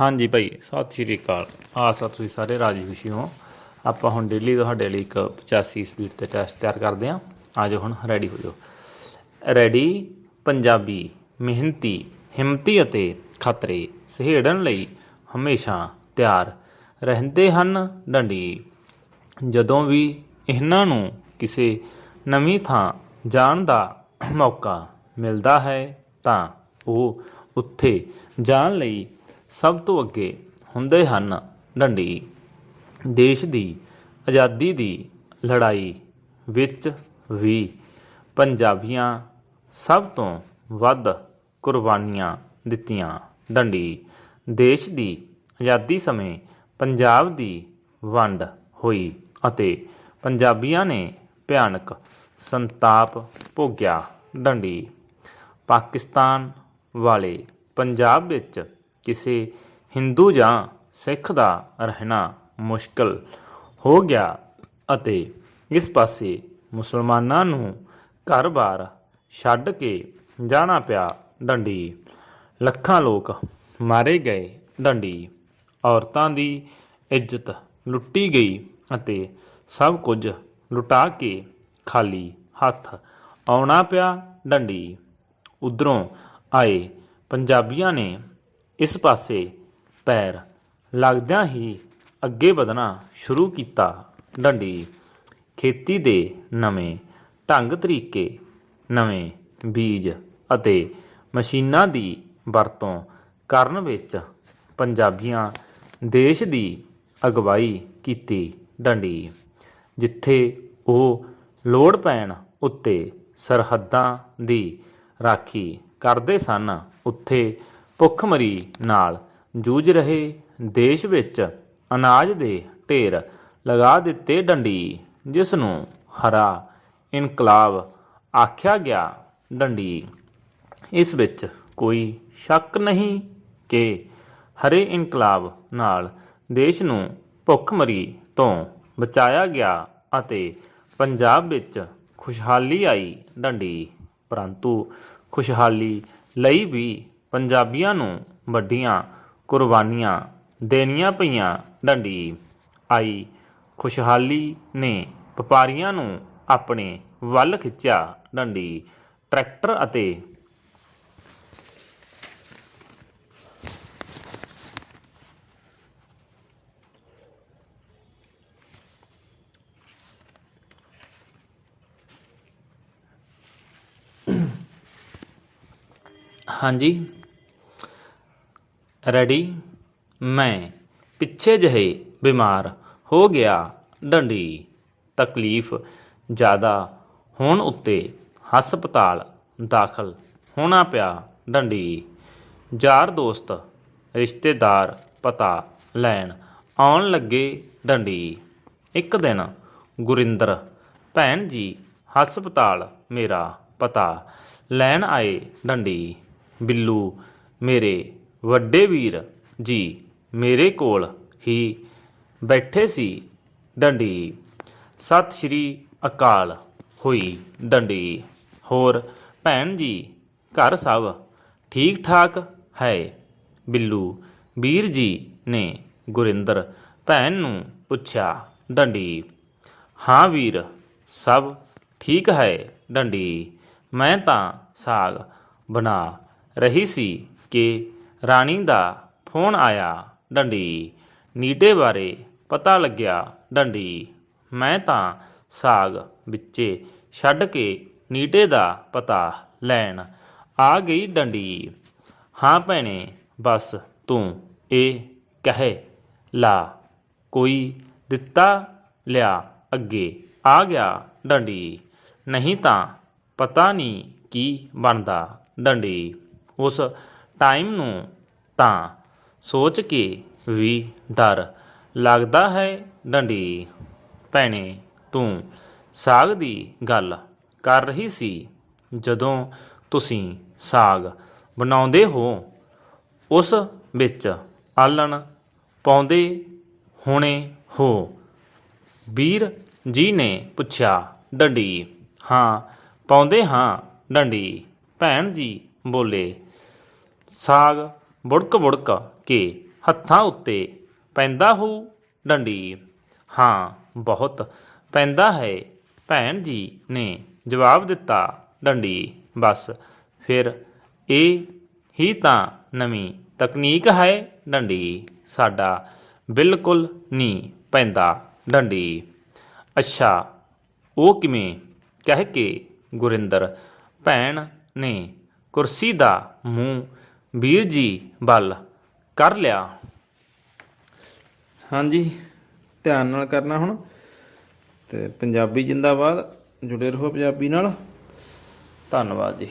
ਹਾਂਜੀ ਭਾਈ, ਸਤਿ ਸ਼੍ਰੀ ਅਕਾਲ। ਆਸ ਆ ਤੁਸੀਂ ਸਾਰੇ ਰਾਜੀ ਖੁਸ਼ੀ ਹੋ ਆਪਾਂ ਹੁਣ ਡੇਲੀ ਤੁਹਾਡੇ ਲਈ ਇੱਕ 85 ਸਪੀਡ ਤੇ ਟੈਸਟ ਤਿਆਰ ਕਰਦੇ ਹਾਂ ਆਜੋ ਹੁਣ ਰੈਡੀ ਹੋ ਜਾਓ। ਰੈਡੀ ਪੰਜਾਬੀ, ਮਿਹਨਤੀ, ਹਿੰਮਤੀ ਅਤੇ ਖਤਰੇ ਸਹੇੜਨ ਲਈ ਹਮੇਸ਼ਾ ਤਿਆਰ ਰਹਿੰਦੇ ਹਨ ਡੰਡੀ। ਜਦੋਂ ਵੀ ਇਹਨਾਂ ਨੂੰ ਕਿਸੇ ਨਵੀਂ ਥਾਂ ਜਾਣ ਦਾ ਮੌਕਾ ਮਿਲਦਾ ਹੈ ਤਾਂ ਉਹ ਉੱਥੇ ਜਾਣ ਲਈ ਸਭ ਤੋਂ ਅੱਗੇ ਹੁੰਦੇ ਹਨ ਡੰਡੀ। ਦੇਸ਼ ਦੀ ਆਜ਼ਾਦੀ ਦੀ ਲੜਾਈ ਵਿੱਚ ਵੀ ਪੰਜਾਬੀਆਂ ਸਭ ਤੋਂ ਵੱਧ ਕੁਰਬਾਨੀਆਂ ਦਿੱਤੀਆਂ। ਡੰਡੀ, ਦੇਸ਼ ਦੀ ਆਜ਼ਾਦੀ ਸਮੇਂ ਪੰਜਾਬ ਦੀ ਵੰਡ ਹੋਈ ਅਤੇ ਪੰਜਾਬੀਆਂ ਨੇ ਭਿਆਨਕ ਸੰਤਾਪ ਭੋਗਿਆ। ਡੰਡੀ, ਪਾਕਿਸਤਾਨ ਵਾਲੇ ਪੰਜਾਬ ਵਿੱਚ ਕਿਸੇ ਹਿੰਦੂ ਜਾਂ ਸਿੱਖ ਦਾ ਰਹਿਣਾ ਮੁਸ਼ਕਲ ਹੋ ਗਿਆ ਅਤੇ ਇਸ ਪਾਸੇ ਮੁਸਲਮਾਨਾਂ ਨੂੰ ਘਰ-ਬਾਰ ਛੱਡ ਕੇ ਜਾਣਾ ਪਿਆ ਡੰਡੀ। ਲੱਖਾਂ ਲੋਕ ਮਾਰੇ ਗਏ ਡੰਡੀ। ਔਰਤਾਂ ਦੀ ਇੱਜ਼ਤ ਲੁੱਟੀ ਗਈ ਅਤੇ ਸਭ ਕੁਝ ਲੁਟਾ ਕੇ ਖਾਲੀ ਹੱਥ ਆਉਣਾ ਪਿਆ ਡੰਡੀ। ਉਧਰੋਂ ਆਏ ਪੰਜਾਬੀਆਂ ਨੇ ਇਸ ਪਾਸੇ ਪੈਰ ਲੱਗਦਿਆਂ ਹੀ ਅੱਗੇ ਵਧਣਾ ਸ਼ੁਰੂ ਕੀਤਾ ਡੰਡੀ। ਖੇਤੀ ਦੇ ਨਵੇਂ ਢੰਗ ਤਰੀਕੇ, ਨਵੇਂ ਬੀਜ ਅਤੇ ਮਸ਼ੀਨਾਂ ਦੀ ਵਰਤੋਂ ਕਰਨ ਵਿੱਚ ਪੰਜਾਬੀਆਂ ਦੇਸ਼ ਦੀ ਅਗਵਾਈ ਕੀਤੀ ਡੰਡੀ, ਜਿੱਥੇ ਉਹ ਲੋੜ ਪੈਣ ਉੱਤੇ ਸਰਹੱਦਾਂ ਦੀ ਰਾਖੀ ਕਰਦੇ ਸਨ। ਉੱਥੇ ਭੁੱਖਮਰੀ ਨਾਲ ਜੂਝ ਰਹੇ ਦੇਸ਼ ਵਿੱਚ ਅਨਾਜ ਦੇ ਢੇਰ ਲਗਾ ਦਿੱਤੇ ਡੰਡੀ ਜਿਸ ਨੂੰ ਹਰਾ ਇਨਕਲਾਬ ਆਖਿਆ ਗਿਆ ਡੰਡੀ। ਇਸ ਵਿੱਚ ਕੋਈ ਸ਼ੱਕ ਨਹੀਂ ਕਿ ਹਰੇ ਇਨਕਲਾਬ ਨਾਲ ਦੇਸ਼ ਨੂੰ ਭੁੱਖਮਰੀ ਤੋਂ ਬਚਾਇਆ ਗਿਆ ਅਤੇ ਪੰਜਾਬ ਵਿੱਚ ਖੁਸ਼ਹਾਲੀ ਆਈ ਡੰਡੀ, ਪਰੰਤੂ ਖੁਸ਼ਹਾਲੀ ਲਈ ਵੀ ਪੰਜਾਬੀਆਂ ਨੂੰ ਵੱਡੀਆਂ ਕੁਰਬਾਨੀਆਂ ਦੇਣੀਆਂ ਪਈਆਂ ਡੰਡੀ। ਆਈ ਖੁਸ਼ਹਾਲੀ ਨੇ ਵਪਾਰੀਆਂ ਨੂੰ ਆਪਣੇ ਵੱਲ ਖਿੱਚਿਆ ਡੰਡੀ। ਟਰੈਕਟਰ ਅਤੇ ਹਾਂਜੀ। ਰੈਡੀ? ਮੈਂ ਪਿੱਛੇ ਜਿਹੇ ਬਿਮਾਰ ਹੋ ਗਿਆ, ਡੰਡੀ। ਤਕਲੀਫ ਜ਼ਿਆਦਾ ਹੋਣ ਉੱਤੇ ਹਸਪਤਾਲ ਦਾਖਲ ਹੋਣਾ ਪਿਆ, ਡੰਡੀ। ਯਾਰ ਦੋਸਤ, ਰਿਸ਼ਤੇਦਾਰ ਪਤਾ ਲੈਣ ਆਉਣ ਲੱਗੇ, ਡੰਡੀ। ਇੱਕ ਦਿਨ ਗੁਰਿੰਦਰ ਭੈਣ ਜੀ ਹਸਪਤਾਲ ਮੇਰਾ ਪਤਾ ਲੈਣ ਆਏ, ਡੰਡੀ। ਬਿੱਲੂ ਮੇਰੇ ਵੱਡੇ ਵੀਰ ਜੀ ਮੇਰੇ ਕੋਲ ਹੀ ਬੈਠੇ ਸੀ ਡੰਡੀ। ਸਤਿ ਸ਼੍ਰੀ ਅਕਾਲ। ਹੋਈ ਡੰਡੀ। ਹੋਰ ਭੈਣ ਜੀ, ਘਰ ਸਭ ਠੀਕ ਠਾਕ ਹੈ? ਬਿੱਲੂ, ਵੀਰ ਜੀ ਨੇ ਗੁਰਿੰਦਰ ਭੈਣ ਨੂੰ ਪੁੱਛਿਆ, ਡੰਡੀ, ਹਾਂ ਵੀਰ, ਸਭ ਠੀਕ ਹੈ ਡੰਡੀ? ਮੈਂ ਤਾਂ ਸਾਗ ਬਣਾ ਰਹੀ ਸੀ ਕਿ ਰਾਣੀ ਦਾ ਫੋਨ ਆਇਆ, ਡੰਡੀ ਨੀਟੇ ਬਾਰੇ ਪਤਾ ਲੱਗਿਆ, ਡੰਡੀ, ਮੈਂ ਤਾਂ ਸਾਗ ਵਿੱਚੇ ਛੱਡ ਕੇ ਨੀਟੇ ਦਾ ਪਤਾ ਲੈਣ ਆ ਗਈ, ਡੰਡੀ। ਹਾਂ ਭੈਣੇ, ਬਸ ਤੂੰ ਇਹ ਕਹੇ, ਲਾ, ਕੋਈ ਦਿੱਤਾ ਲਿਆ ਅੱਗੇ, ਆ ਗਿਆ, ਡੰਡੀ। ਨਹੀਂ ਤਾਂ ਪਤਾ ਨਹੀਂ ਕੀ ਬਣਦਾ, ਡੰਡੀ। ਉਸ ਟਾਈਮ ਨੂੰ ਤਾਂ ਸੋਚ ਕੇ ਵੀ ਡਰ ਲੱਗਦਾ ਹੈ, ਡੰਡੀ ਭੈਣੇ ਤੂੰ ਸਾਗ ਦੀ ਗੱਲ ਕਰ ਰਹੀ ਸੀ ਜਦੋਂ ਤੁਸੀਂ ਸਾਗ ਬਣਾਉਂਦੇ ਹੋ, ਉਸ ਵਿੱਚ ਆਲਣ ਪਾਉਂਦੇ ਹੋਣੇ ਹੋ। ਵੀਰ ਜੀ ਨੇ ਪੁੱਛਿਆ, ਡੰਡੀ, ਹਾਂ, ਪਾਉਂਦੇ ਹਾਂ। ਡੰਡੀ ਭੈਣ ਜੀ ਬੋਲੇ ਸਾਗ ਬੁੜਕ ਬੁੜਕ ਕੇ ਹੱਥਾਂ ਉੱਤੇ ਪੈਂਦਾ ਹੋ ਡੰਡੀ ਹਾਂ, ਬਹੁਤ ਪੈਂਦਾ ਹੈ, ਭੈਣ ਜੀ ਨੇ ਜਵਾਬ ਦਿੱਤਾ ਡੰਡੀ ਬਸ, ਫਿਰ ਇਹ ਹੀ ਤਾਂ ਨਵੀਂ ਤਕਨੀਕ ਹੈ ਡੰਡੀ ਸਾਡਾ ਬਿਲਕੁਲ ਨਹੀਂ ਪੈਂਦਾ ਡੰਡੀ ਅੱਛਾ, ਉਹ ਕਿਵੇਂ? ਕਹਿ ਕੇ ਗੁਰਿੰਦਰ ਭੈਣ ਨੇ ਕੁਰਸੀ ਦਾ ਮੂੰਹ ਵੀਰ ਜੀ, ਵੱਲ। ਕਰ ਲਿਆ। ਹਾਂਜੀ, ਧਿਆਨ ਨਾਲ ਕਰਨਾ ਹੁਣ। ਤੇ ਪੰਜਾਬੀ ਜਿੰਦਾਬਾਦ। ਜੁੜੇ ਰਹੋ ਪੰਜਾਬੀ ਨਾਲ। ਧੰਨਵਾਦ ਜੀ।